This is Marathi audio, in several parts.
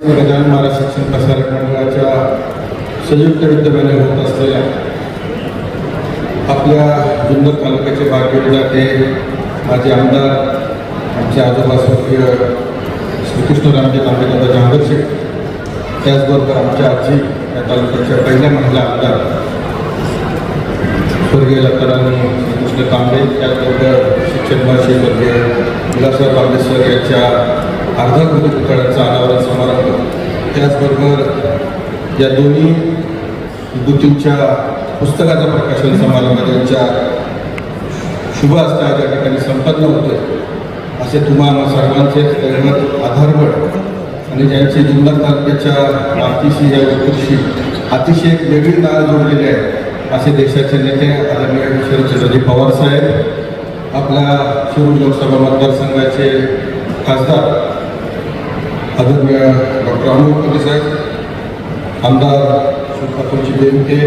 गजानन महाराज शिक्षण प्रसारक मंडळाच्या संयुक्त विद्यमाने होत असलेल्या आपल्या जुन्नर तालुक्याचे भाग्य विद्यार्थी माझे आमदार आमचे आजोबा स्वर्गीय श्रीकृष्णरामजी तांबेदादा जहांगीर शेख त्याचबरोबर आमच्या आजी या तालुक्याच्या पहिल्या महिला आमदार स्वर्गीय लताराणी श्रीकृष्ण तांबे त्याचबरोबर शिक्षण महर्षी स्वर्गीय विलासराव तांबे यांच्या अर्धा कोटी पुतळ्यांचा अनावरण समारंभ. त्याचबरोबर या दोन्ही गुतींच्या पुस्तकाचं प्रकाशन समारंभ त्यांच्या शुभ हस्ते या ठिकाणी संपन्न होते असे तुम्हाला सर्वांचे दैवत आधारवड आणि ज्यांची जुन्नर तालुक्याच्या मातीशी या गोष्टीशी अतिशय एक वेगळी नाळ जोडलेली आहे असे देशाचे नेते आदरणीय शरदचंद्रजी पवार साहेब आपल्या शिरूर लोकसभा मतदारसंघाचे खासदार आदरणीय डॉक्टर अमोल कोल्हे साहेब आमदार श्री कपूरजी बेनके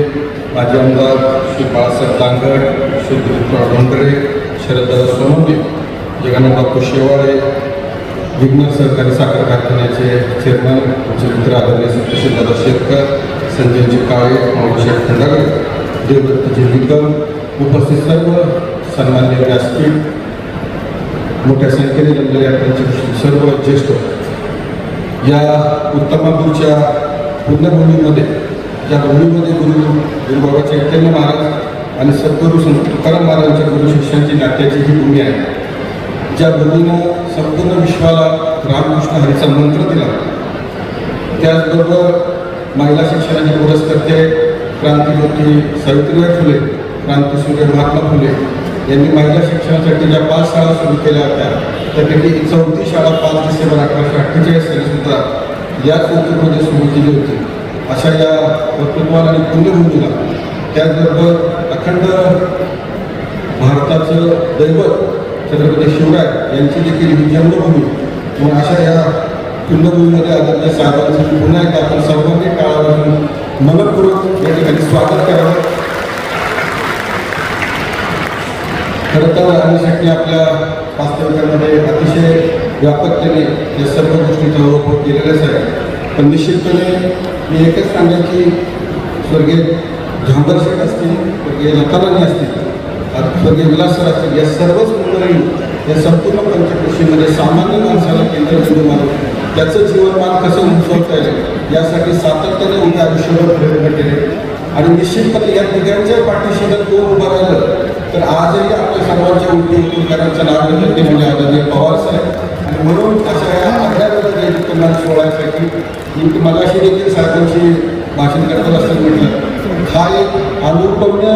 माजी आमदार श्री बाळासाहेब दांगड श्री दिलीपराव डोंगरे शरददादा सोनवणे जगन्नाथ बापू शेवाळे विघ्न सहकारी साखर कारखान्याचे चेअरमन आमचे मित्र आदरणीय सत्यशीलदादा शेतकर संजयजी काळे माऊसाहेब खंडागळे देवदत्तजी निकम उपस्थित सर्व सन्मान्य व्यासपीठ मोठ्या संख्येने जमलेल्या त्यांचे सर्व ज्येष्ठ या उत्तमापूरच्या पुण्यभूमीमध्ये ज्या भूमीमध्ये गुरु गुरुबाबा चैतन्य महाराज आणि सद्गुरू संत तुकाराम महाराजांच्या गुरु शिष्यांची नाट्याची ही भूमी आहे. ज्या भूमीनं संपूर्ण विश्वाला रामकृष्ण हरीचा मंत्र दिला त्याचबरोबर महिला शिक्षणाचे पुरस्कर्ते क्रांतीज्योती सावित्रीबाई फुले क्रांतीसूर्य महात्मा फुले यांनी महिला शिक्षणासाठी ज्या पाच शाळा सुरू केल्या होत्या त्यापैकी चौथी शाळा पाच डिसेंबर अठराशे अठ्ठेचाळीस साली सुद्धा याच उत्तरमध्ये सुरू केली होती. अशा या कर्तृत्वाला आणि पुण्यभूमीला त्याचबरोबर अखंड भारताचं दैवत छत्रपती शिवराय यांची देखील ही जन्मभूमी. म्हणून अशा या पुण्यभूमीमध्ये आदरणीय साहेबांचं पुन्हा एकदा आपण सर्वांनी काळापासून मनपूर्वक या ठिकाणी स्वागत करावं. खरं तर आणण्यासाठी आपल्या वास्तविकांमध्ये अतिशय व्यापकतेने या सर्व गोष्टीचा उपयोग केलेलाच आहे. पण निश्चितपणे मी एकच सांगेन की स्वर्गीय झांबर शेठ असतील स्वर्गीय लताराणी असतील स्वर्गीय विलासर असतील या सर्वच मंडळी या संपूर्ण पंचकृषीमध्ये सामान्य माणसाला केंद्रबिंदू मानून त्याचं जीवनमान कसं उंचवता येईल यासाठी सातत्याने उद्या आयुष्यभर प्रयत्न केले. आणि निश्चितपणे या तिघांच्या पाठीशी जर कोण उभं राहिलं तर आजही आपल्या सर्वांच्या उलटी नाव घेतले ते म्हणजे आदरणीय पवार साहेब. आणि म्हणून अशा या आग्र्यामध्ये जयंतीकरण सोहळ्यासाठी मी मगाशी देखील साहेबांची भाषण करत असं म्हटलं. हा एक अनुपम्य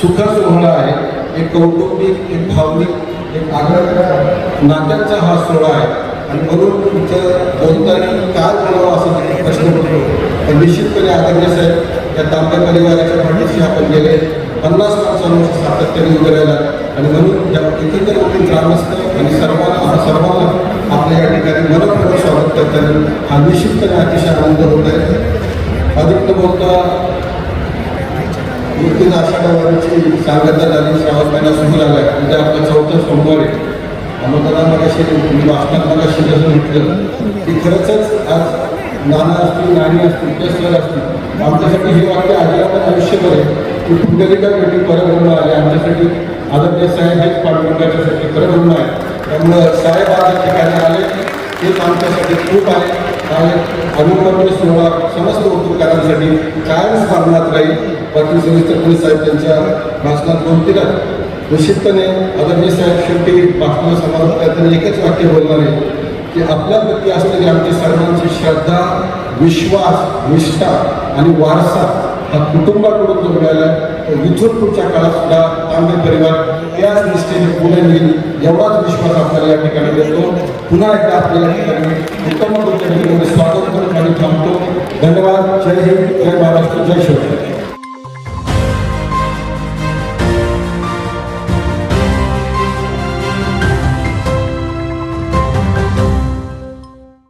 सुख सोहळा आहे एक कौटुंबिक एक भावनिक एक आग्रह नात्यांचा हा सोहळा आहे. आणि म्हणून तुमचं कोणताही काय बोलावं असं प्रश्न पडतो पण निश्चितपणे आदरणीय साहेब या तांब्या परिवाराच्या पाठीशी आपण गेले. पन्नास माणसांवर सातत्याने उभे राहिला. आणि म्हणून या एकंदर ग्रामस्थ आणि सर्वांना सर्वांना आपल्या या ठिकाणी मनपूर्वक स्वागत करताना हा निश्चितपणे अतिशय आनंद होत आहे. अधिक न बोलता नुकतीच आषाढवाडीची सांगता झाली श्रावण महिना सुरू झाला आहे म्हणजे आपला चौथा सोमवार आहे. अमोदाना मी भाषणात मगाशी जसं म्हटलं की खरंचच आज नाना असतील नाणी असतील त्या सर असतील. आमच्यासाठी हे वाक्य आजीवन आयुष्यभर आहे. की पुंडलिका पेटी परब्रह्म आले आमच्यासाठी आदरणीय साहेब हेच पांडुरंगाच्यासाठी परब्रह्म आहे. त्यामुळं साहेब आज ठिकाणी आले. तेच आमच्यासाठी खूप आहे. आणि अनुक्रमणे सोहळा समस्त उपकारांसाठी कायम स्मरणात राहील. बाकी सविस्तरपणे साहेब त्यांच्या भाषणात बोलतीलच निश्चितपणे आदरणीय साहेब शेवटी भाषणाला समारोप करताना एकच वाक्य बोलणार आहे की आपल्याप्रती असलेली आमची सर्वांची श्रद्धा विश्वास निष्ठा आणि वारसा हा कुटुंबाकडून जो मिळाला तो काळात सुद्धा तांबे परिवार त्याच दृष्टीने पुढे नेईल एवढाच विश्वास आपल्याला या ठिकाणी देतो पुन्हा एकदा आपल्याला ठिकाणी उत्तम स्वागत करून आणि थांबतो. धन्यवाद. जय हिंद. जय महाराष्ट्र. जय शिवराय.